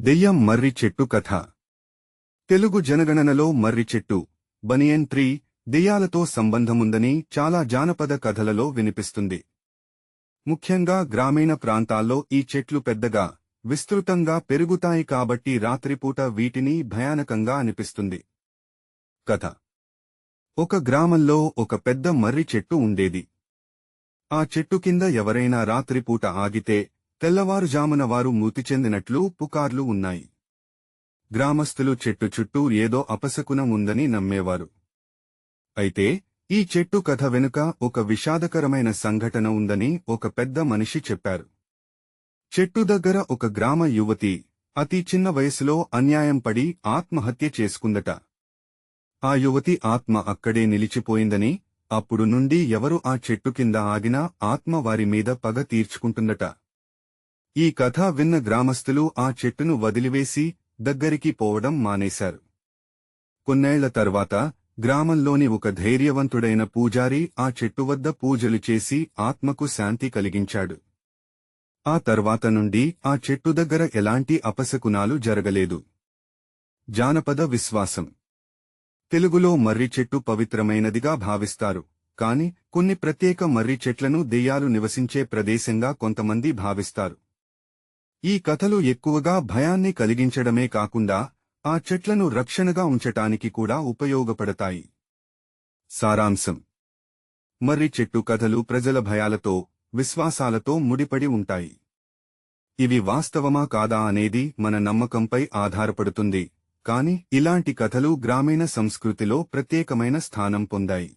దెయ్యం మర్రి చెట్టు కథ. తెలుగు జనగణనలో మర్రి చెట్టు. బనియన్ ట్రీ దెయ్యాలతో సంబంధముందని చాలా జానపద కథలలో వినిపిస్తుంది. ముఖ్యంగా గ్రామీణ ప్రాంతాల్లో ఈ చెట్లు పెద్దగా విస్తృతంగా పెరుగుతాయి కాబట్టి రాత్రిపూట వీటిని భయానకంగా అనిపిస్తుంది. కథ. ఒక గ్రామంలో ఒక పెద్ద మర్రి చెట్టు ఉండేది. ఆ చెట్టు కింద ఎవరైనా రాత్రిపూట ఆగితే తెల్లవారుజామున వారు మృతి చెందినట్లు పుకార్లు ఉన్నాయి. గ్రామస్తులు చెట్టు చుట్టూ ఏదో అపశకునం ఉందని నమ్మేవారు. అయితే ఈ చెట్టు కథ వెనుక ఒక విషాదకరమైన సంఘటన ఉందని ఒక పెద్ద మనిషి చెప్పారు. చెట్టు దగ్గర ఒక గ్రామ యువతి అతి చిన్న వయసులో అన్యాయం పడి ఆత్మహత్య చేసుకుందట. ఆ యువతి ఆత్మ అక్కడే నిలిచిపోయిందని అప్పుడు నుండి ఎవరు ఆ చెట్టు కింద ఆగినా ఆత్మ వారి మీద పగ తీర్చుకుంటుందట. ఈ కథ విన్న గ్రామస్తులు ఆ చెట్టును వదిలివేసి దగ్గరికి పోవడం మానేశారు. కొన్నేళ్ళ తర్వాత గ్రామంలోని ఒక ధైర్యవంతుడైన పూజారి ఆ చెట్టు వద్ద పూజలు చేసి ఆత్మకు శాంతి కలిగించాడు. ఆ తర్వాత నుండి ఆ చెట్టు దగ్గర ఎలాంటి అపశకునాలు జరగలేదు. జానపద విశ్వాసం. తెలుగులో మర్రి చెట్టు పవిత్రమైనదిగా భావిస్తారు కాని కొన్ని ప్రత్యేక మర్రి చెట్లను దెయ్యాలు నివసించే ప్రదేశంగా కొంతమంది భావిస్తారు. ఈ కథలు ఎక్కువగా భయాన్ని కలిగించడమే కాకుండా ఆ చెట్లను రక్షణగా ఉంచటానికి కూడా ఉపయోగపడతాయి. సారాంశం. మర్రి చెట్టు కథలు ప్రజల భయాలతో విశ్వాసాలతో ముడిపడి ఉంటాయి. ఇవి వాస్తవమా కాదా అనేది మన నమ్మకంపై ఆధారపడుతుంది కాని ఇలాంటి కథలు గ్రామీణ సంస్కృతిలో ప్రత్యేకమైన స్థానం పొందాయి.